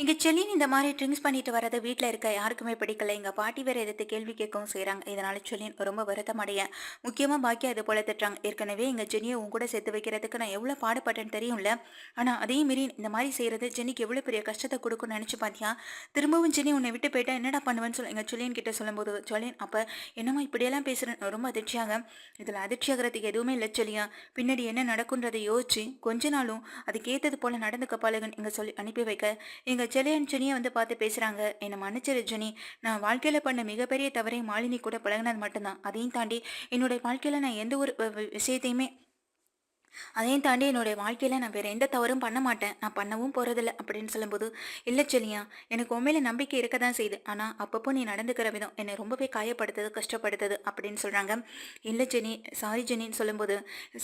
இங்க செல்லின் இந்த மாதிரி ட்ரிங்க்ஸ் பண்ணிட்டு வரது வீட்டில் இருக்க யாருக்குமே பிடிக்கல. எங்க பாட்டி வேற எதிர்த்து கேள்வி கேட்கவும் செய்கிறாங்க இதனால செல்லின் ரொம்ப வருத்தம் அடைய முக்கியமா பாக்கியா இது போல திட்டுறாங்க. ஏற்கனவே எங்கள் ஜெனியை உன் கூட சேர்த்து வைக்கிறதுக்கு நான் எவ்வளவு பாடுபட்டேன்னு தெரியும்ல. ஆனா அதே மீறி இந்த மாதிரி செய்யறது ஜெனிக்கு எவ்வளவு பெரிய கஷ்டத்தை கொடுக்கும்னு நினைச்சு பாத்தியா? திரும்பவும் ஜெனி உன்னை விட்டு போயிட்டா என்னடா பண்ணுவேன்னு சொல்லி எங்க செல்லியன் கிட்ட சொல்லும்போது செல்லியன் அப்ப என்னம்மா இப்படியெல்லாம் பேசுறேன் ரொம்ப அதிர்ச்சியாக. இதுல அதிர்ச்சியாகிறதுக்கு எதுவுமே இல்லை சொல்லியா. பின்னாடி என்ன நடக்குன்றதை யோசிச்சு கொஞ்ச நாளும் அதுக்கேற்றது போல் போல நடந்துக்க பழகுன்னு இங்க சொல்லி அனுப்பி வைக்க. எங்க செலையன் ஜெனியை வந்து பார்த்து பேசுகிறாங்க என்னை மன்னிச்சிரு ஜெனி. நான் வாழ்க்கையில் பண்ண மிகப்பெரிய தவறை மாலினி கூட பழகினது மட்டும்தான். அதையும் தாண்டி என்னுடைய வாழ்க்கையில் நான் எந்த ஒரு விஷயத்தையுமே அதையும் தாண்டி என்னுடைய வாழ்க்கையில் நான் வேறு எந்த தவறும் பண்ண மாட்டேன். நான் பண்ணவும் போகிறதில்ல அப்படின்னு சொல்லும்போது இல்லை செல்லியா எனக்கு உண்மையில நம்பிக்கை இருக்க தான் செய்யுது. ஆனால் அப்பப்போ நீ நடந்துக்கிற விதம் என்னை ரொம்பவே காயப்படுத்துது கஷ்டப்படுத்துது அப்படின்னு சொல்கிறாங்க இல்லை ஜெனி சாரி ஜெனின்னு சொல்லும்போது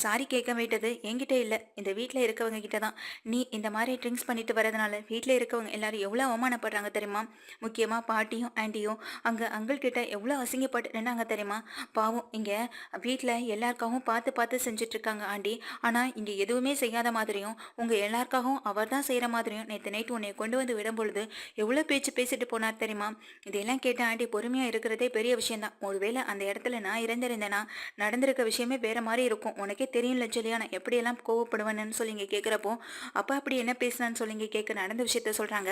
சாரி கேட்க வேண்டியது என்கிட்ட இல்லை. இந்த வீட்டில் இருக்கவங்க கிட்ட தான். நீ இந்த மாதிரி ட்ரிங்க்ஸ் பண்ணிட்டு வரதுனால வீட்டில் இருக்கவங்க எல்லாரும் எவ்வளோ அவமானப்படுறாங்க தெரியுமா? முக்கியமாக பாட்டியும் ஆண்டியும் அங்கே அங்கிள் கிட்ட எவ்வளோ அசிங்கப்பட்டு நின்னாங்க தெரியுமா? பாவம் இங்கே வீட்டில் எல்லாருக்காகவும் பார்த்து பார்த்து செஞ்சிட்ருக்காங்க ஆண்டி. ஆனால் இங்கே எதுவுமே செய்யாத மாதிரியும் உங்கள் எல்லாருக்காகவும் அவர் தான் செய்கிற மாதிரியும் நேற்று நைட் உன்னை கொண்டு வந்து விடும் பொழுது எவ்வளோ பேச்சு பேசிட்டு போனார் தெரியுமா? இதெல்லாம் கேட்ட ஆண்டி பொறுமையாக இருக்கிறதே பெரிய விஷயம்தான் ஒருவேளை அந்த இடத்துல நான் இறந்திருந்தேன்னா நடந்திருக்க விஷயமே வேற மாதிரி இருக்கும். உனக்கே தெரியும்ல சொல்லியா நான் எப்படியெல்லாம் கோவப்படுவேன்னு சொல்லி இங்கே கேட்குறப்போ அப்பா அப்படி என்ன பேசினான்னு சொல்லி இங்கே கேட்க நடந்த விஷயத்த சொல்கிறாங்க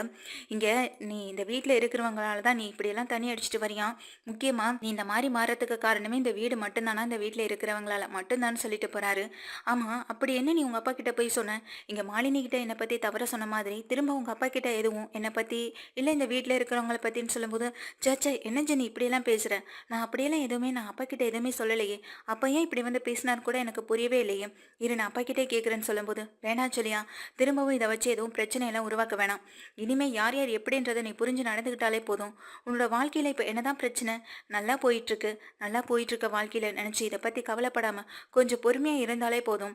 இங்கே நீ இந்த வீட்டில் இருக்கிறவங்களால தான் நீ இப்படியெல்லாம் தண்ணி அடிச்சிட்டு வரியா? முக்கியமாக நீ இந்த மாதிரி மாறத்துக்கு காரணமே இந்த வீடு மட்டும்தானா? இந்த வீட்டில் இருக்கிறவங்களால மட்டும்தான் சொல்லிட்டு போகிறாரு ஆமாம் அப்படி என்ன நீ உங்கள் அப்பா கிட்ட போய் சொன்ன? இங்கே மாலினி கிட்ட என்னை பற்றி தவற சொன்ன மாதிரி திரும்ப உங்கள் அப்பா கிட்ட எதுவும் என்னை பற்றி இல்லை இந்த வீட்டில் இருக்கிறவங்கள பற்றின்னு சொல்லும்போது சேச்சே என்ன ஜெனி இப்படியெல்லாம் பேசுகிறேன் நான் அப்படியெல்லாம் எதுவுமே நான் அப்பா கிட்ட எதுவுமே சொல்லலையே. அப்போ ஏன் இப்படி வந்து பேசினார் கூட எனக்கு புரியவே இல்லையே. இரு நான் அப்பா கிட்டே கேட்குறேன்னு சொல்லும்போது வேணாம் சொல்லியா திரும்பவும் இதை வச்சு எதுவும் பிரச்சனையெல்லாம் உருவாக்க வேணாம். இனிமேல் யார் யார் எப்படின்றத நீ புரிஞ்சு நடந்துக்கிட்டாலே போதும். உன்னோட வாழ்க்கையில் இப்போ என்னதான் பிரச்சனை? நல்லா போயிட்டுருக்கு நல்லா போயிட்டுருக்க வாழ்க்கையில் நினச்சி இதை பற்றி கவலைப்படாமல் கொஞ்சம் பொறுமையாக இருந்தாலே போதும்.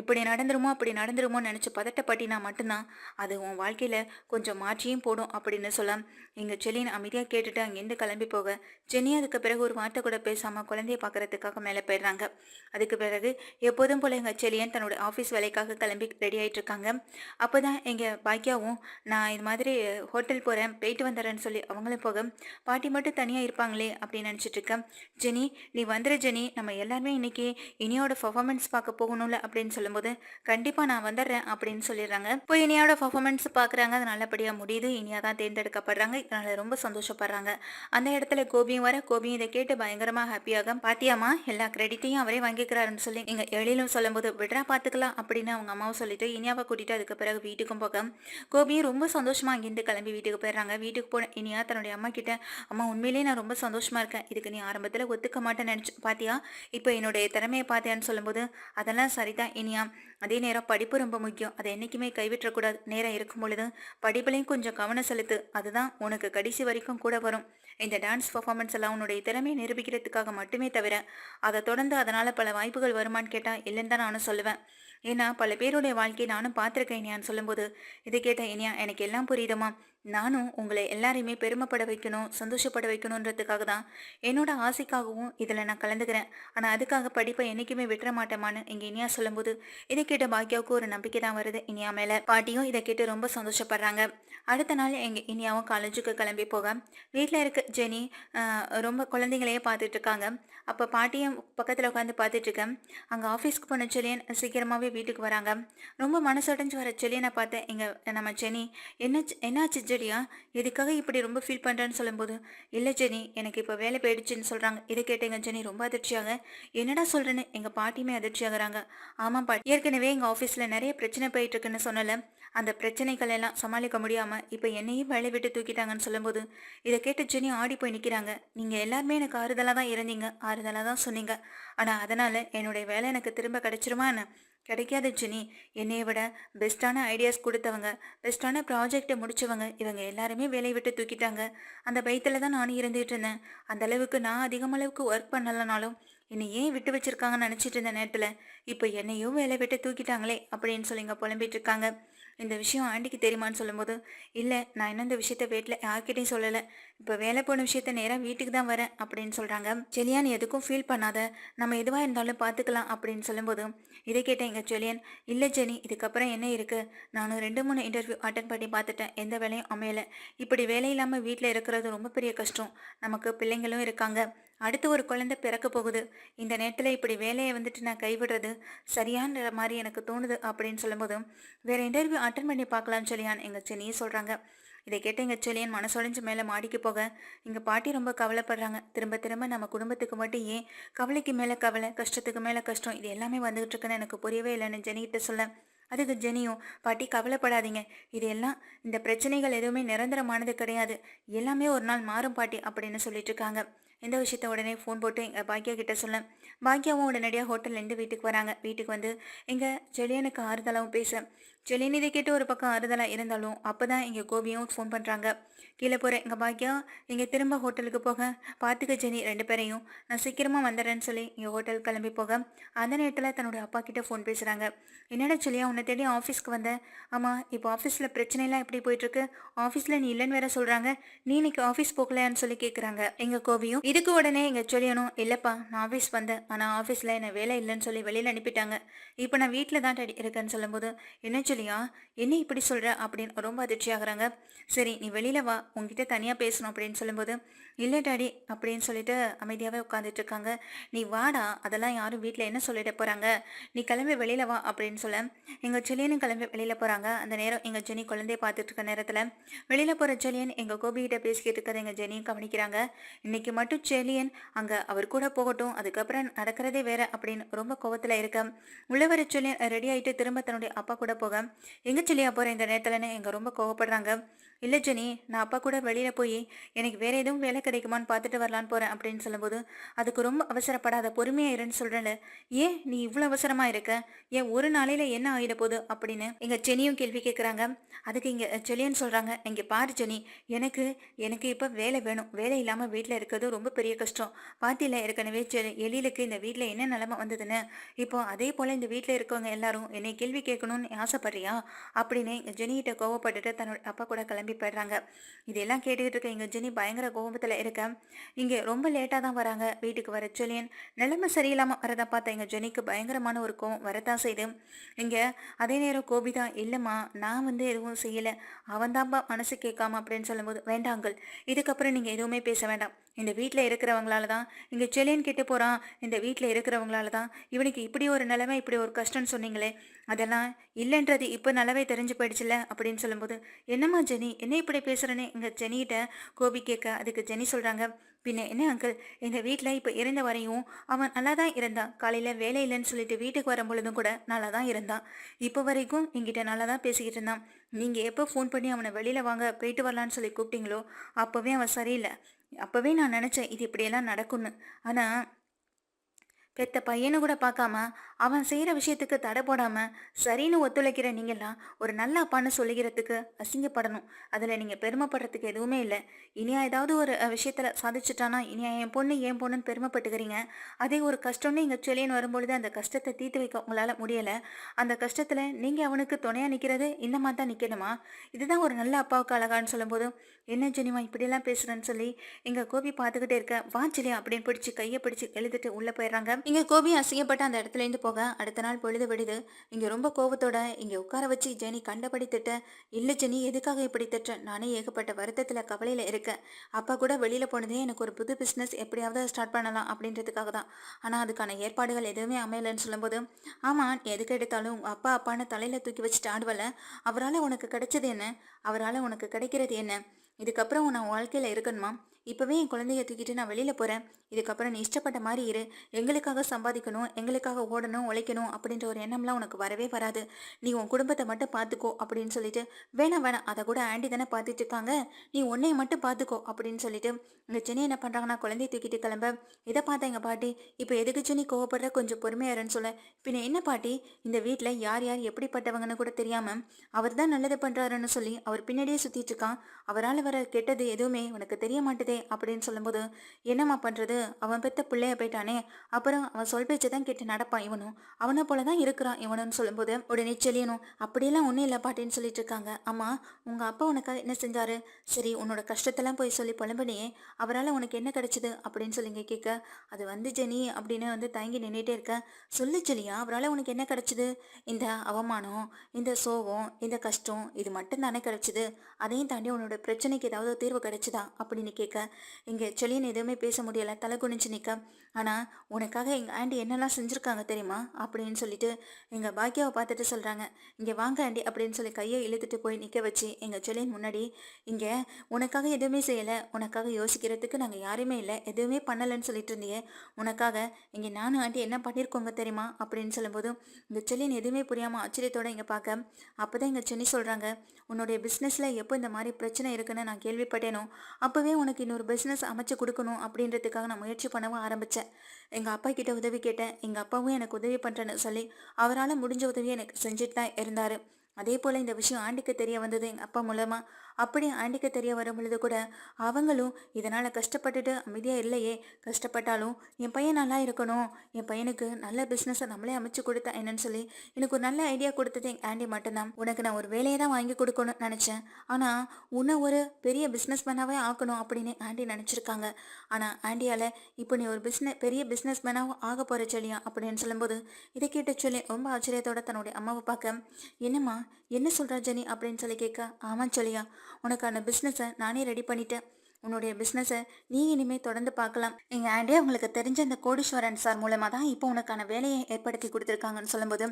இப்படி நடந்துருமோ அப்படி நடந்துருமோன்னு நினச்சி பதட்டப்பட்டினா மட்டும்தான் அது உன் வாழ்க்கையில் கொஞ்சம் மாற்றியும் போடும் அப்படின்னு சொல்ல. எங்கள் செல்லின் அமைதியாக கேட்டுட்டு அங்கேருந்து கிளம்பி போக. சென்னி அதுக்கு பிறகு ஒரு வார்த்தை கூட பேசாமல் குழந்தைய பார்க்கறதுக்காக மேலே போயிடுறாங்க. அதுக்கு பிறகு எப்போதும் போல எங்கள் செல்லியன் தன்னோட ஆஃபீஸ் வேலைக்காக கிளம்பி ரெடி ஆகிட்டு இருக்காங்க. அப்போ தான் எங்கள் பாக்கியாவும் நான் இது மாதிரி ஹோட்டல் போகிறேன் போயிட்டு வந்துடுறேன்னு சொல்லி அவங்களும் போக. பாட்டி மட்டும் தனியாக இருப்பாங்களே அப்படின்னு நினச்சிட்டு இருக்கேன் ஜெனி நீ வந்துடு ஜெனி. நம்ம எல்லாருமே இன்னைக்கு இனியோட பர்ஃபார்மன்ஸ் பார்க்க போகணும்ல அப்படின்னு சொல்லி சொல்லும்போது கண்டிப்பாக நான் வந்துடுறேன் அப்படின்னு சொல்லிடுறாங்க இப்போ இனியாவோட பர்ஃபார்மன்ஸ் பார்க்குறாங்க அது நல்லபடியாக முடியுது. இனியா தான் தேர்ந்தெடுக்கப்படுறாங்க. இதனால் ரொம்ப சந்தோஷப்படுறாங்க. அந்த இடத்துல கோபியும் வர. கோபியும் இதை கேட்டு பயங்கரமாக ஹாப்பியாக பாத்தியாமா எல்லா கிரெடிட்டையும் அவரே வாங்கிக்கிறாருன்னு சொல்லி எங்கள் எழிலும் சொல்லும்போது விட்றா பார்த்துக்கலாம் அப்படின்னு அவங்க அம்மாவும் சொல்லிட்டு இனியாவை கூட்டிட்டு அதுக்கு பிறகு வீட்டுக்கும் போக கோபியும் ரொம்ப சந்தோஷமா அங்கேருந்து கிளம்பி வீட்டுக்கு போயிடுறாங்க வீட்டுக்கு போன இனியா தன்னுடைய அம்மா கிட்ட அம்மா உண்மையிலேயே நான் ரொம்ப சந்தோஷமா இருக்கேன். இதுக்கு நீ ஆரம்பத்தில் ஒத்துக்க மாட்டேன்னு நினச்சி பாத்தியா இப்போ என்னுடைய திறமையை பார்த்தியான்னு சொல்லும்போது அதெல்லாம் சரிதான். இனி இனியா அதே நேரம் படிப்பு ரொம்ப முக்கியம். அதை என்றைக்குமே கைவிட்டக்கூடாது. நேரம் இருக்கும் பொழுது படிப்புலையும் கொஞ்சம் கவனம் செலுத்து. அதுதான் உனக்கு கடைசி வரைக்கும் கூட வரும். இந்த டான்ஸ் பர்ஃபார்மன்ஸ் எல்லாம் உன்னுடைய திறமையை நிரூபிக்கிறதுக்காக மட்டுமே தவிர அதை தொடர்ந்து அதனால் பல வாய்ப்புகள் வருமான்னு கேட்டால் இல்லைன்னு தான் நானும் சொல்லுவேன். ஏன்னா பல பேருடைய வாழ்க்கையை நானும் பார்த்துருக்கேன் இனியான்னு சொல்லும்போது. இதை கேட்ட இனியா எனக்கு எல்லாம் புரியுதுமா நானும் உங்களை எல்லாரையுமே பெருமைப்பட வைக்கணும் சந்தோஷப்பட வைக்கணுன்றதுக்காக தான். என்னோட ஆசைக்காகவும் இதில் நான் கலந்துக்கிறேன். ஆனால் அதுக்காக படிப்பை என்றைக்குமே விட்டுற மாட்டேமான்னு இங்கே இனியா சொல்லும்போது இதை கேட்ட பாக்கியாவுக்கு ஒரு நம்பிக்கை தான் வருது. இனியா மேலே பாட்டியும் இதை கேட்டு ரொம்ப சந்தோஷப்படுறாங்க. அடுத்த நாள் எங்கள் இனியாவும் காலேஜுக்கு கிளம்பி போக வீட்டில் இருக்க ஜெனி ரொம்ப குழந்தைங்களையே பார்த்துட்டு இருக்காங்க. அப்போ பாட்டியும் பக்கத்தில் உட்காந்து பார்த்துட்டு இருக்கேன் அங்கே ஆஃபீஸ்க்கு போன செலியன் சீக்கிரமாகவே வீட்டுக்கு வராங்க. ரொம்ப மனசடைஞ்சு வர செலியனை பார்த்தேன் எங்கள் நம்ம ஜெனி என்ன என்னாச்சு ஜெடியா எதுக்காக இப்படி ரொம்ப ஃபீல் பண்ணுறேன்னு சொல்லும்போது இல்லை ஜெனி எனக்கு இப்போ வேலை போயிடுச்சுன்னு சொல்கிறாங்க இதை கேட்டு எங்கள் ஜெனி ரொம்ப அதிர்ச்சியாக. என்னடா சொல்கிறேன்னு எங்கள் பாட்டியுமே அதிர்ச்சியாகிறாங்க. ஆமாம் பாட்டி ஏற்கனவே எங்கள் ஆஃபீஸில் நிறைய பிரச்சனை போயிட்டு இருக்குன்னு சொன்னல அந்த பிரச்சனைகள் எல்லாம் சமாளிக்க முடியாமல் இப்போ என்னையும் வேலை விட்டு தூக்கிட்டாங்கன்னு சொல்லும்போது இதை கேட்டு ஜெனி ஆடி போய் நிற்கிறாங்க நீங்கள் எல்லாருமே எனக்கு ஆறுதலாக தான் இருந்தீங்க ஆறுதலாக தான் சொன்னீங்க. ஆனால் அதனால் என்னுடைய வேலை எனக்கு திரும்ப கிடச்சிருமா என்ன கிடைக்காது ஜெனி. என்னையை விட பெஸ்ட்டான ஐடியாஸ் கொடுத்தவங்க பெஸ்ட்டான ப்ராஜெக்டை முடிச்சவங்க இவங்க எல்லாருமே வேலையை விட்டு தூக்கிட்டாங்க. அந்த பயத்தில் தான் நானும் இருந்துகிட்டு இருந்தேன். அந்த அளவுக்கு நான் அதிகமளவுக்கு ஒர்க் பண்ணலனாலும் என்னை ஏன் விட்டு வச்சிருக்காங்கன்னு நினச்சிட்டு இருந்த நேரத்தில் இப்போ என்னையும் வேலை விட்டு தூக்கிட்டாங்களே அப்படின்னு சொல்லி இங்கே புலம்பிட்டு இருக்காங்க. இந்த விஷயம் ஆண்டிக்கு தெரியுமான்னு சொல்லும்போது இல்லை நான் இன்னும் இந்த விஷயத்த வீட்டில் யார்கிட்டையும் சொல்லலை. இப்போ வேலை போன விஷயத்த நேராக வீட்டுக்கு தான் வரேன் அப்படின்னு சொல்கிறாங்க செலியான் எதுக்கும் ஃபீல் பண்ணாத. நம்ம எதுவாக இருந்தாலும் பார்த்துக்கலாம் அப்படின்னு சொல்லும்போது இதை கேட்டேன் எங்கள் செலியன். இல்லை ஜெனி இதுக்கப்புறம் என்ன இருக்குது நானும் ரெண்டு மூணு இன்டர்வியூ அட்டன் பண்ணி பார்த்துட்டேன் எந்த வேலையும் அமையலை. இப்படி வேலை இல்லாமல் வீட்டில் இருக்கிறது ரொம்ப பெரிய கஷ்டம். நமக்கு பிள்ளைங்களும் இருக்காங்க. அடுத்து ஒரு குழந்தை பிறக்க போகுது. இந்த நேரத்தில் இப்படி வேலையை வந்துட்டு நான் கைவிடுறது சரியான மாதிரி எனக்கு தோணுது அப்படின்னு சொல்லும்போது வேற இன்டர்வியூ அட்டன் பண்ணி பார்க்கலாம்னு சொல்லியான் எங்கள் சென்னையே சொல்கிறாங்க இதை கேட்ட எங்கள் செல்லியன் மனசொழிஞ்சு மேலே மாடிக்கு போக எங்கள் பாட்டி ரொம்ப கவலைப்படுறாங்க. திரும்ப திரும்ப நம்ம குடும்பத்துக்கு மட்டும் ஏன் கவலைக்கு மேலே கவலை கஷ்டத்துக்கு மேலே கஷ்டம் இது எல்லாமே வந்துகிட்டு இருக்குன்னு எனக்கு புரியவே இல்லைன்னு ஜெனிகிட்ட சொல்ல. அதுக்கு ஜெனியும் பாட்டி கவலைப்படாதீங்க. இது எல்லாம் இந்த பிரச்சனைகள் எதுவுமே நிரந்தரமானது கிடையாது. எல்லாமே ஒரு நாள் மாறும் பாட்டி அப்படின்னு சொல்லிட்டு இருக்காங்க. இந்த விஷயத்த உடனே ஃபோன் போட்டு எங்கள் பாக்கியா கிட்ட சொல்ல. பாக்கியாவும் உடனடியாக ஹோட்டல்லேருந்து வீட்டுக்கு வராங்க. வீட்டுக்கு வந்து எங்கள் செலியனுக்கு ஆறுதலாகவும் பேச. செலியன் கேட்டு ஒரு பக்கம் ஆறுதலாக இருந்தாலும் அப்போ தான் எங்கள் கோபியும் ஃபோன் பண்ணுறாங்க கீழே போகிற எங்கள் பாக்கியா இங்கே திரும்ப ஹோட்டலுக்கு போக. பார்த்துக்க ஜெனி ரெண்டு பேரையும். நான் சீக்கிரமாக வந்துடுறேன்னு சொல்லி இங்கே ஹோட்டல் கிளம்பி போக. அந்த நேரத்தில் தன்னோட அப்பா கிட்டே ஃபோன் பேசுகிறாங்க என்னடா சொல்லியா உன்னை தேடி ஆஃபீஸ்க்கு வந்தேன் ஆமாம் இப்போ ஆஃபீஸில் பிரச்சனைலாம் எப்படி போயிட்டுருக்கு? ஆஃபீஸில் நீ இல்லைன்னு வேற சொல்கிறாங்க நீ இன்னைக்கு ஆஃபீஸ் போகலையான்னு சொல்லி கேட்குறாங்க எங்கள் கோபியும். இதுக்கு உடனே எங்கள் சொல்லியனும் இல்லைப்பா நான் ஆஃபீஸ் வந்தேன். ஆனால் ஆஃபீஸில் என்னை வேலை இல்லைன்னு சொல்லி வெளியில் அனுப்பிட்டாங்க. இப்போ நான் வீட்டில் தான் இருக்கேன்னு சொல்லும்போது என்ன சொல்லியா? என்ன இப்படி சொல்கிற அப்படின்னு ரொம்ப அதிர்ச்சி ஆகுறாங்க சரி நீ வெளியில் வா. உங்ககிட்ட தனியாக பேசணும் அப்படின்னு சொல்லும்போது இல்லை டாடி அப்படின்னு சொல்லிட்டு அமைதியாகவே உட்காந்துட்டு இருக்காங்க நீ வாடா. அதெல்லாம் யாரும் வீட்டில் என்ன சொல்லிட போகிறாங்க நீ கிளம்பி வெளியில் வா அப்படின்னு சொல்ல எங்கள் செலியனும் கிளம்பி வெளியில் போகிறாங்க அந்த நேரம் எங்கள் ஜெனி குழந்தைய பார்த்துட்டு இருக்க நேரத்தில் வெளியில் போகிற செலியன் எங்கள் கோபிகிட்ட பேசிக்கிட்டு இருக்கிறத எங்கள் ஜெனியும் கவனிக்கிறாங்க. இன்னைக்கு மட்டும் செலியன் அங்கே அவர் கூட போகட்டும். அதுக்கப்புறம் நடக்கிறதே வேற அப்படின்னு ரொம்ப கோவத்தில் இருக்க உள்ள வர செலியன் ரெடி ஆகிட்டு திரும்ப தன்னுடைய அப்பா கூட போக எங்கே செல்லியா போகிற இந்த நேரத்தில்னு எங்கள் ரொம்ப கோவப்படுறாங்க. இல்லை ஜெனி நான் அப்பா கூட வெளியில் போய் எனக்கு வேற எதுவும் வேலை கிடைக்குமான்னு பார்த்துட்டு வரலான்னு போகிறேன் அப்படின்னு சொல்லும்போது அதுக்கு ரொம்ப அவசரப்படாத பொறுமையாக இருன்னு சொல்கிறேன்ல ஏன் நீ இவ்வளோ அவசரமாக இருக்க? ஏன் ஒரு நாளையில் என்ன ஆகிட போகுது அப்படின்னு எங்கள் ஜெனியும் கேள்வி கேட்குறாங்க அதுக்கு இங்கே செலியன்னு சொல்கிறாங்க இங்கே பாரு ஜெனி எனக்கு எனக்கு இப்போ வேலை வேணும். வேலை இல்லாமல் வீட்டில் இருக்கிறது ரொம்ப பெரிய கஷ்டம். பாத்தியில் ஏற்கனவே செ- எழிலுக்கு இந்த வீட்டில் என்ன நிலமை வந்ததுன்னு இப்போ அதே போல் இந்த வீட்டில் இருக்கவங்க எல்லாரும் என்னை கேள்வி கேட்கணும்னு ஆசைப்படுறியா அப்படின்னு எங்கள் ஜெனிகிட்ட கோவப்பட்டுட்டு தன்னோட அப்பா கூட கிளம்பி போயிடுறாங்க. இதெல்லாம் கேட்டுக்கிட்டு இருக்க எங்கள் ஜெனி பயங்கர கோபத்தில் இருக்க. இங்கே ரொம்ப லேட்டாக தான் வராங்க. வீட்டுக்கு வர சொல்லியன் நிலைமை சரியில்லாமல் வரதை பார்த்த எங்கள் ஜெனிக்கு பயங்கரமான ஒரு கோவம் வரதான் செய்யுது இங்கே அதே நேரம் கோபி தான் இல்லைம்மா நான் வந்து எதுவும் செய்யலை. அவன் தான்ப்பா மனசு கேட்காம அப்படின்னு சொல்லும்போது வேண்டாங்கள் இதுக்கப்புறம் நீங்கள் எதுவுமே பேச வேண்டாம். இந்த வீட்டில் இருக்கிறவங்களால தான் இங்கே செலியன் கெட்டு போகிறான் இந்த வீட்டில் இருக்கிறவங்களால தான் இவனுக்கு இப்படி ஒரு நிலைமை இப்படி ஒரு கஷ்டம்னு சொன்னீங்களே அதெல்லாம் இல்லைன்றது இப்போ நல்லாவே தெரிஞ்சு போயிடுச்சுல அப்படின்னு சொல்லும்போது என்னம்மா ஜெனி என்ன இப்படி பேசுகிறேன்னு எங்கள் ஜெனிகிட்ட கோபி கேட்க அதுக்கு ஜெனி சொல்கிறாங்க பின்ன என்ன அங்கிள் இந்த வீட்டில் இப்போ இருந்த வரையும் அவன் நல்லா தான் இருந்தான் காலையில் வேலை இல்லைன்னு சொல்லிட்டு வீட்டுக்கு வரும் பொழுதும் கூட நல்லா தான் இருந்தான் இப்போ வரைக்கும் என்கிட்ட நல்லா தான் பேசிக்கிட்டு இருந்தான் நீங்கள் எப்போ ஃபோன் பண்ணி அவனை வெளியில் வாங்க போயிட்டு வரலான்னு சொல்லி கூப்பிட்டீங்களோ அப்போவே அவன் சரியில்லை அப்போவே நான் நினச்சேன் இது இப்படியெல்லாம் நடக்கும்னு. ஆனால் பெத்த பையனை கூட பார்க்காம அவன் செய்கிற விஷயத்துக்கு தடை போடாமல் சரின்னு ஒத்துழைக்கிற நீங்களாம் ஒரு நல்ல அப்பான்னு சொல்லிக்கிறதுக்கு அசிங்கப்படணும். அதில் நீங்கள் பெருமைப்படுறதுக்கு எதுவுமே இல்லை. இனியா ஏதாவது ஒரு விஷயத்தில் சாதிச்சுட்டானா இனியா என் பொண்ணு என் பொண்ணுன்னு பெருமைப்பட்டுக்கிறீங்க. அதே ஒரு கஷ்டம்னு இங்கே செல்லியன் வரும்பொழுது அந்த கஷ்டத்தை தீர்த்து வைக்க உங்களால் முடியலை. அந்த கஷ்டத்தில் நீங்கள் அவனுக்கு துணையாக நிற்கிறது இந்த மாதிரி தான் நிற்கணுமா இதுதான் ஒரு நல்ல அப்பாவுக்கு அழகான்னு சொல்லும்போது என்ன ஜெனிமா இப்படியெல்லாம் பேசுகிறேன்னு சொல்லி எங்கள் கோபி பார்த்துக்கிட்டே இருக்க வா ஜெலியா அப்படின்னு பிடிச்சி கையை பிடிச்சி எழுதிட்டு உள்ளே போயிடுறாங்க. இங்கே கோபி அசிங்கப்பட்டு அந்த இடத்துலேருந்து போக அடுத்த நாள் பொழுது விடுது. இங்கே ரொம்ப கோபத்தோட இங்கே உட்கார வச்சு ஜெனி கண்டபடி திட்ட இல்லை ஜெனி எதுக்காக இப்படி திட்ட? நானே ஏகப்பட்ட வருத்தத்தில் கவலையில் இருக்கேன். அப்பா கூட வெளியில் போனதே எனக்கு ஒரு புது பிஸ்னஸ் எப்படியாவது ஸ்டார்ட் பண்ணலாம் அப்படின்றதுக்காக தான். ஆனால் அதுக்கான ஏற்பாடுகள் எதுவுமே அமையலைன்னு சொல்லும்போது ஆமாம் எதுக்கு எடுத்தாலும் அப்பா அப்பான்னு தலையில் தூக்கி வச்சுட்டு ஆடுவல? அவரால் உனக்கு கிடைச்சது என்ன? அவரால் உனக்கு கிடைக்கிறது என்ன? இதுக்கப்புறம் நான் வாழ்க்கையில் இருக்கணுமா? இப்போவே என் குழந்தைய தூக்கிட்டு நான் வெளியில் போகிறேன் இதுக்கப்புறம் நீ இஷ்டப்பட்ட மாதிரி இரு. எங்களுக்காக சம்பாதிக்கணும் எங்களுக்காக ஓடணும் உழைக்கணும் அப்படின்ற ஒரு எண்ணம்லாம் உனக்கு வரவே வராது. நீ உன் குடும்பத்தை மட்டும் பார்த்துக்கோ அப்படின்னு சொல்லிட்டு வேணாம் வேணாம். அதை கூட ஆண்டி தானே பார்த்துட்டு இருக்காங்க. நீ உன்னைய மட்டும் பார்த்துக்கோ அப்படின்னு சொல்லிட்டு இந்த சென்னை என்ன பண்ணுறாங்கன்னா குழந்தைய தூக்கிட்டு கிளம்ப. இதை பார்த்தா எங்கள் பாட்டி. இப்போ எதுக்கு சென்னை கோவப்படுற? கொஞ்சம் பொறுமையாருன்னு சொல்ல. பின்ன என்ன பாட்டி? இந்த வீட்டில் யார் யார் எப்படிப்பட்டவங்கன்னு கூட தெரியாமல் அவர் தான் நல்லது பண்ணுறாருன்னு சொல்லி அவர் பின்னாடியே சுற்றிட்டு இருக்கான். அவரால் வர கெட்டது எதுவுமே உனக்கு தெரிய மாட்டேதே நடக்குதே அப்படின்னு சொல்லும்போது என்னம்மா பண்ணுறது அவன் பெத்த பிள்ளைய போயிட்டானே. அப்புறம் அவன் சொல் பேச்சு தான் கேட்டு நடப்பான் இவனும். அவனை போல தான் இருக்கிறான் இவனுன்னு சொல்லும்போது உடனே செல்லியனும் அப்படியெல்லாம் ஒன்றும் இல்லை பாட்டின்னு சொல்லிட்டு இருக்காங்க. அம்மா உங்கள் அப்பா உனக்காக என்ன செஞ்சாரு? சரி உன்னோட கஷ்டத்தெல்லாம் போய் சொல்லி புலம்பனியே அவரால் உனக்கு என்ன கிடைச்சிது? அப்படின்னு சொல்லிங்க கேட்க அது வந்து ஜெனி அப்படின்னு வந்து தயங்கி நின்றுட்டே இருக்க. சொல்லு ஜெனியா அவரால் உனக்கு என்ன கிடைச்சிது? இந்த அவமானம் இந்த சோகம் இந்த கஷ்டம் இது மட்டும் தானே கிடைச்சிது. அதையும் தாண்டி உன்னோட பிரச்சனைக்கு ஏதாவது தீர்வு கிடைச்சதா? அப்படின்னு கேட்க இங்கே செலியன் எதுவுமே பேச முடியலை தலை குனிஞ்சு நிற்க ஆனால் உனக்காக எங்கள் ஆண்டி என்னெல்லாம் செஞ்சுருக்காங்க தெரியுமா? அப்படின்னு சொல்லிட்டு எங்கள் பாக்கியாவை பார்த்துட்டு சொல்கிறாங்க இங்கே வாங்க ஆண்டி அப்படின்னு சொல்லி கையை இழுத்துட்டு போய் நிற்க வச்சு எங்கள் செலியன் முன்னாடி இங்கே உனக்காக எதுவுமே செய்யலை உனக்காக யோசிக்கிறதுக்கு நாங்கள் யாருமே இல்லை எதுவுமே பண்ணலைன்னு சொல்லிட்டு இருந்தியே. உனக்காக இங்கே நானும் ஆண்டி என்ன பண்ணியிருக்கோங்க தெரியுமா? அப்படின்னு சொல்லும்போது இந்த செல்லின் எதுவுமே புரியாமல் ஆச்சரியத்தோட இங்கே பார்க்க அப்போ தான் எங்கள் சென்னி சொல்கிறாங்க உன்னுடைய பிஸ்னஸில் எப்போ இந்த மாதிரி பிரச்சனை இருக்குன்னு நான் கேள்விப்பட்டேனோ அப்போவே உனக்கு இன்னொரு பிஸ்னஸ் அமைச்சு கொடுக்கணும் அப்படின்றதுக்காக நான் முயற்சி பண்ணவும் ஆரம்பித்தேன் எங்கள் அப்பா கிட்ட உதவி கேட்டேன். எங்கள் அப்பாவும் எனக்கு உதவி பண்ணுறேன்னு சொல்லி அவரால் முடிஞ்ச உதவியை எனக்கு செஞ்சுட்டு தான் இருந்தார். அதே போல் இந்த விஷயம் ஆண்டிக்கு தெரிய வந்தது எங்கள் அப்பா மூலமாக அப்படி ஆண்டிக்கு தெரிய வரும் பொழுது கூட அவங்களும் இதனால் கஷ்டப்பட்டுட்டு அமைதியாக இல்லையே. கஷ்டப்பட்டாலும் என் பையன் நல்லா இருக்கணும். என் பையனுக்கு நல்ல பிஸ்னஸை நம்மளே அமைச்சு கொடுத்தா என்னன்னு சொல்லி எனக்கு ஒரு நல்ல ஐடியா கொடுத்தது எங்கள் ஆண்டி மட்டும்தான். உனக்கு நான் ஒரு வேலையை தான் வாங்கி கொடுக்கணும்னு நினச்சேன். ஆனால் உன்னை ஒரு பெரிய பிஸ்னஸ் மேனாகவே ஆக்கணும் அப்படின்னு ஆண்டி நினச்சிருக்காங்க. ஆனால் ஆண்டியால் இப்போ நீ ஒரு பிஸ்னஸ் பெரிய பிஸ்னஸ் மேனாகவும் ஆக போகிற சொல்லியா? அப்படின்னு சொல்லும்போது இதை கேட்டு சொல்லி ரொம்ப ஆச்சரியத்தோட தன்னுடைய அம்மாவை பார்க்க என்னம்மா என்ன சொல்கிறா ஜெனி அப்படின்னு சொல்லி கேட்க ஆமாம் சொல்லியா உனக்கான பிஸ்னஸை நானே ரெடி பண்ணிட்டேன். உன்னுடைய பிஸ்னஸை நீ இனிமேல் தொடர்ந்து பார்க்கலாம். எங்கள் ஆண்டே உங்களுக்கு தெரிஞ்ச அந்த கோடீஸ்வரன் சார் மூலமாக தான் இப்போ உனக்கான வேலையை ஏற்படுத்தி கொடுத்துருக்காங்கன்னு சொல்லும்போது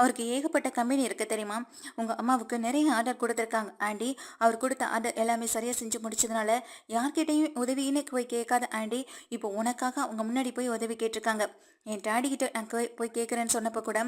அவருக்கு ஏகப்பட்ட கம்பெனி இருக்குது தெரியுமா? உங்கள் அம்மாவுக்கு நிறைய ஆர்டர் கொடுத்துருக்காங்க. ஆண்டி அவர் கொடுத்த ஆர்டர் எல்லாமே சரியாக செஞ்சு முடிச்சதுனால யார்கிட்டையும் உதவின்னு போய் கேட்காத ஆண்டி இப்போ உனக்காக அவங்க முன்னாடி போய் உதவி கேட்டிருக்காங்க. என் டேடி கிட்ட நான் போய் போய் கேட்குறேன்னு சொன்னப்போ கூட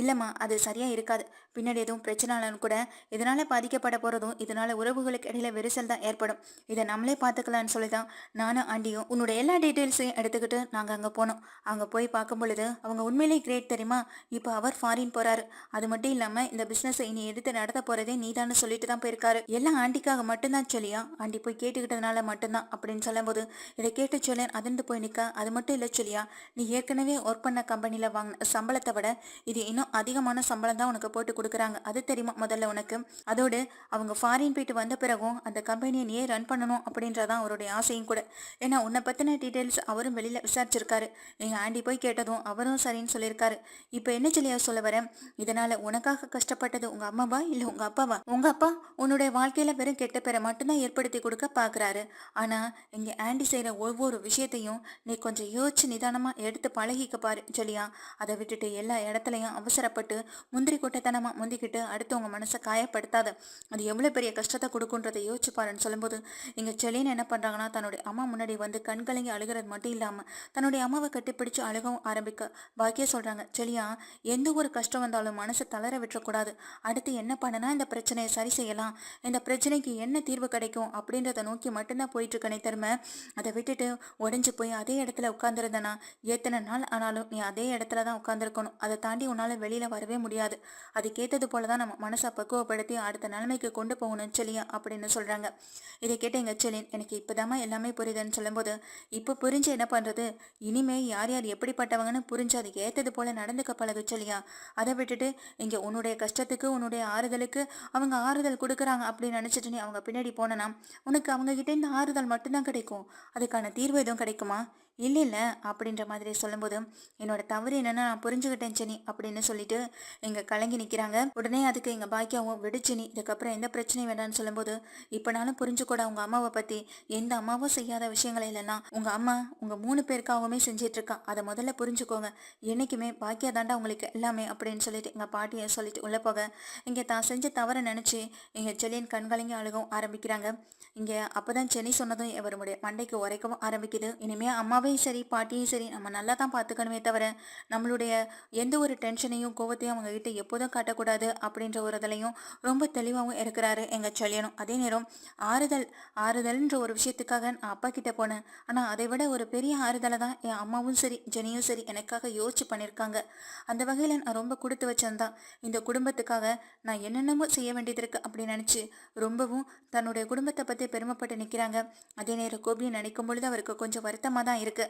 இல்லைம்மா அது சரியாக இருக்காது. பின்னாடி எதுவும் பிரச்சனை கூட இதனால் பாதிக்கப்பட போகிறதும் இதனால் உறவுகளுக்கு இடையில விரிசல் தான் ஏற்படும். இதை நம்மளே எடுத்துக்கலான்னு சொல்லி தான் நானும் ஆண்டியும் உன்னோட எல்லா டீட்டெயில்ஸையும் எடுத்துக்கிட்டு நாங்கள் அங்கே போனோம். அங்கே போய் பார்க்கும் பொழுது அவங்க உண்மையிலேயே கிரேட் தெரியுமா? இப்போ அவர் ஃபாரின் போகிறாரு அது மட்டும் இல்லாமல் இந்த பிஸ்னஸை இனி எடுத்து நடத்த போகிறதே நீதான்னு சொல்லிட்டு தான் போயிருக்காரு. எல்லாம் ஆண்டிக்காக மட்டும்தான் சொல்லியா? ஆண்டி போய் கேட்டுக்கிட்டதுனால மட்டும்தான் அப்படின்னு சொல்லும்போது இதை கேட்டு சொல்லேன் அதிர்ந்து போய் நிற்க அது மட்டும் இல்லை சொல்லியா நீ ஏற்கனவே ஒர்க் பண்ண கம்பெனியில் வாங்கின சம்பளத்தை விட இது இன்னும் அதிகமான சம்பளம் தான் உனக்கு போட்டு கொடுக்குறாங்க. அது தெரியுமா முதல்ல உனக்கு? அதோடு அவங்க ஃபாரின் போயிட்டு வந்த பிறகும் அந்த கம்பெனியை நீயே ரன் பண்ணணும் அப்படின்றதான் அவருடைய ஆசையும் கூட. ஏன்னா உன்னை பற்றின டீட்டெயில்ஸ் அவரும் வெளியில் விசாரிச்சிருக்காரு. எங்கள் ஆண்டி போய் கேட்டதும் அவரும் சரின்னு சொல்லியிருக்காரு. இப்போ என்ன சொல்லியா சொல்ல வரேன்? இதனால் உனக்காக கஷ்டப்பட்டது உங்கள் அம்மாவா? இல்லை உங்கள் அப்பாவா? உங்கள் அப்பா உன்னுடைய வாழ்க்கையில் வெறும் கெட்ட பேரை மட்டும்தான் ஏற்படுத்தி கொடுக்க பார்க்குறாரு ஆனால் எங்கள் ஆண்டி செய்கிற ஒவ்வொரு விஷயத்தையும் நீ கொஞ்சம் யோசிச்சு நிதானமாக எடுத்து பழகிக்க பாரு சொல்லியா அதை விட்டுட்டு எல்லா இடத்துலையும் அவசரப்பட்டு முந்திரி கொட்டைத்தனமாக முந்திக்கிட்டு அடுத்தவங்க மனசை காயப்படுத்தாத. அது எவ்வளோ பெரிய கஷ்டத்தை கொடுக்குன்றதை யோசிச்சு பாருன்னு சொல்லும்போது இங்கே செலின்னு என்ன பண்ணுறாங்கன்னா தன்னுடைய அம்மா முன்னாடி வந்து கண்கலங்கி அழுகிறது மட்டும் இல்லாமல் தன்னுடைய அம்மாவை கட்டிப்பிடிச்சு அழுகவும் ஆரம்பிக்க பாக்கிய சொல்கிறாங்க செலியா எந்த ஒரு கஷ்டம் வந்தாலும் மனசை தளர விட்டுறக்கூடாது. அடுத்து என்ன பண்ணனா இந்த பிரச்சனையை சரி செய்யலாம். இந்த பிரச்சனைக்கு என்ன தீர்வு கிடைக்கும் அப்படின்றத நோக்கி மட்டும்தான் போயிட்டு இருக்கனே அதை விட்டுட்டு உடஞ்சி போய் அதே இடத்துல உட்காந்துருந்தனா எத்தனை நாள் ஆனாலும் நீ அதே இடத்துல தான் உட்காந்துருக்கணும் அதை தாண்டி உன்னால் வெளியில் வரவே முடியாது. அதுக்கேற்றது போல தான் நம்ம மனசை பக்குவப்படுத்தி அடுத்த நிலைமைக்கு கொண்டு போகணும் செலியா அப்படின்னு சொல்கிறாங்க இதை கேட்ட எங்கள் செலின் எனக்கு இப்போதாம்மா எல்லாமே புரியுதுன்னு சொல்லும்போது இப்போ புரிஞ்சு என்ன பண்ணுறது இனிமே யார் யார் எப்படிப்பட்டவங்கன்னு புரிஞ்சு அதுக்கு ஏற்றது போல் நடந்துக்க பழகு செலியா அதை விட்டுட்டு இங்கே உன்னுடைய கஷ்டத்துக்கு உன்னுடைய ஆறுதலுக்கு அவங்க ஆறுதல் கொடுக்குறாங்க அப்படின்னு நினச்சிட்டு நீ அவங்க பின்னாடி போனனா உனக்கு அவங்க கிட்டேருந்து இந்த ஆறுதல் மட்டும்தான் கிடைக்கும். அதுக்கான தீர்வு எதுவும் கிடைக்குமா? இல்லை இல்லை அப்படின்ற மாதிரி சொல்லும்போது என்னோட தவறு என்னன்னு நான் புரிஞ்சுக்கிட்டேன் செனி அப்படின்னு சொல்லிட்டு இங்கே கலங்கி நிற்கிறாங்க உடனே அதுக்கு எங்கள் பாக்கியாவும் விடுச்சினி இதுக்கப்புறம் எந்த பிரச்சனையும் வேண்டாம்னு சொல்லும்போது இப்போனாலும் புரிஞ்சுக்கூட உங்கள் அம்மாவை பற்றி எந்த அம்மாவும் செய்யாத விஷயங்களை இல்லைன்னா உங்கள் அம்மா உங்கள் மூணு பேருக்காகவுமே செஞ்சிட்டு இருக்கா அதை முதல்ல புரிஞ்சுக்கோங்க. என்றைக்குமே பாக்கியா தாண்டா உங்களுக்கு எல்லாமே அப்படின்னு சொல்லிட்டு எங்கள் பாட்டியை சொல்லிட்டு உள்ளே போக இங்கே தான் செஞ்ச தவறை நினச்சி இங்கே செல்லியின் கண்கலங்கி அழுகவும் ஆரம்பிக்கிறாங்க. இங்கே அப்போ தான் சென்னி சொன்னதும் இவருடைய மண்டைக்கு உரைக்கவும் ஆரம்பிக்குது. இனிமேல் அம்மாவே அம்மாவையும் சரி பாட்டியும் சரி நம்ம நல்லா தான் பார்த்துக்கணுமே தவிர நம்மளுடைய எந்த ஒரு டென்ஷனையும் கோவத்தையும் அவங்க கிட்ட எப்போதும் காட்டக்கூடாது அப்படின்ற ஒரு இதுலையும் ரொம்ப தெளிவாகவும் இருக்கிறாரு எங்கள் செல்லியனும் அதே நேரம் ஆறுதல் ஆறுதல்ன்ற ஒரு விஷயத்துக்காக நான் அப்பா கிட்ட போனேன். ஆனால் அதை விட ஒரு பெரிய ஆறுதலை தான் என் அம்மாவும் சரி ஜெனியும் சரி எனக்காக யோசிச்சு பண்ணியிருக்காங்க அந்த வகையில் நான் ரொம்ப கொடுத்து வச்சிருந்தான் இந்த குடும்பத்துக்காக நான் என்னென்னமோ செய்ய வேண்டியது இருக்கு அப்படின்னு நினச்சி ரொம்பவும் தன்னுடைய குடும்பத்தை பற்றி பெருமைப்பட்டு நிற்கிறாங்க அதே நேரம் கோபியை நினைக்கும் பொழுது அவருக்கு கொஞ்சம் வருத்தமாக தான் இருக்குது 个。